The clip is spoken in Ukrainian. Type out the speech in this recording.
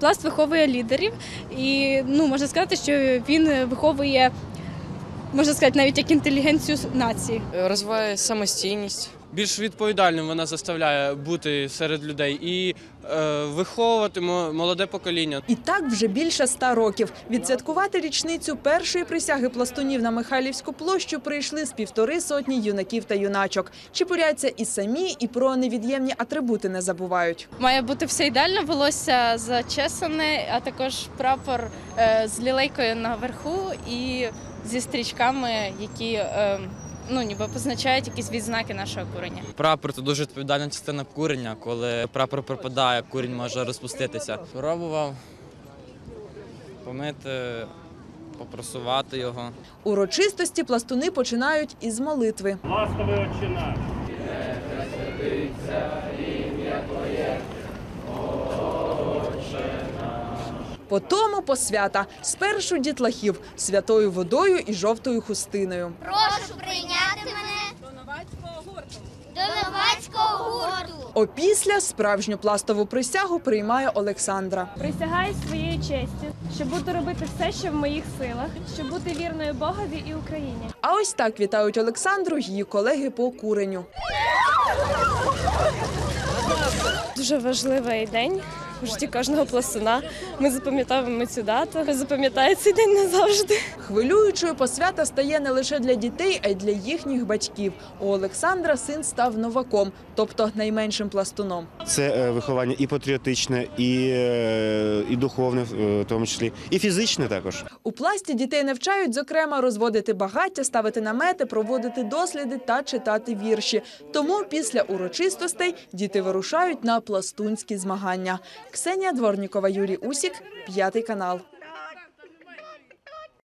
Пласт виховує лідерів, і ну можна сказати, що він виховує, можна сказати, навіть як інтелігенцію нації. розвиває самостійність. Більш відповідальним вона заставляє бути серед людей і е, виховувати молоде покоління. І так вже більше ста років. Відсвяткувати річницю першої присяги пластунів на Михайлівську площу прийшли з півтори сотні юнаків та юначок. Чепуряться і самі, і про невід'ємні атрибути не забувають. Має бути все ідеально, волосся зачесане, а також прапор е, з лілейкою наверху і зі стрічками, які е, ну ніби позначають якісь відзнаки нашого курення. Прапор це дуже відповідальна частина курення. Коли прапор пропадає, курінь може розпуститися. Пробував помити, попросувати його. Урочистості пластуни починають із молитви. Ластовий очі наш. Потому посвята спершу дітлахів святою водою і жовтою хустиною. Прошу прийняти мене до новацького гурту. До новацького гурту. Опісля справжню пластову присягу приймає Олександра. Присягаю своєю честю, що буду робити все, що в моїх силах, щоб бути вірною Богові і Україні. А ось так вітають Олександру її колеги по куреню. Дуже важливий день у житті кожного пластуна. Ми запам'ятаємо цю дату. Запам'ятає цей день назавжди. Хвилюючою посвята стає не лише для дітей, а й для їхніх батьків. У Олександра син став новаком, тобто найменшим пластуном. Це е, виховання і патріотичне, і, е, і духовне, в тому числі, і фізичне також. У пласті дітей навчають, зокрема, розводити багаття, ставити намети, проводити досліди та читати вірші. Тому після урочистостей діти вирушають на пластунські змагання. Ксенія Дворнікова, Юрій Усік, п'ятий канал.